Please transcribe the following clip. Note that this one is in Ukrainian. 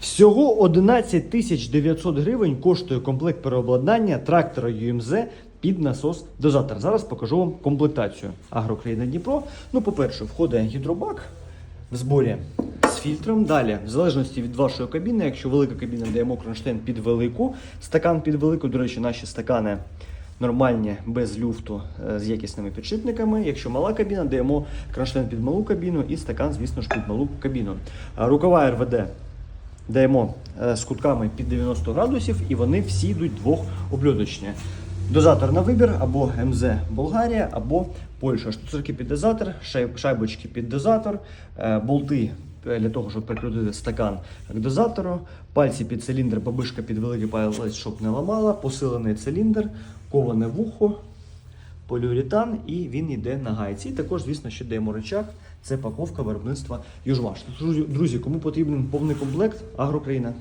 Всього 11 тисяч 900 гривень коштує комплект переобладнання трактора ЮМЗ під насос дозатор. Зараз покажу вам комплектацію Агрокраїна Дніпро. Ну, по-перше, входить гідробак в зборі з фільтром. Далі, в залежності від вашої кабіни, якщо велика кабіна, даємо кронштейн під велику, стакан під велику. До речі, наші стакани нормальні, без люфту, е, з якісними підшипниками. Якщо мала кабіна, даємо кронштейн під малу кабіну і стакан, звісно ж, під малу кабіну. Рукава РВД даємо е, з кутками під 90 градусів, і вони всі йдуть двохобльоточні. Дозатор на вибір або МЗ Болгарія, або Польща. Штуцерки під дозатор, шайбочки під дозатор, е, болти для того, щоб прикрутити стакан к дозатору, пальці під циліндр, бабишка під великий палець, щоб не ламала, посилений циліндр, коване вухо, поліуретан і він йде на гайці. І також, звісно, ще даємо рычаг. Це паковка виробництва Южмаш. Друзі, кому потрібен повний комплект, Агрокраїна.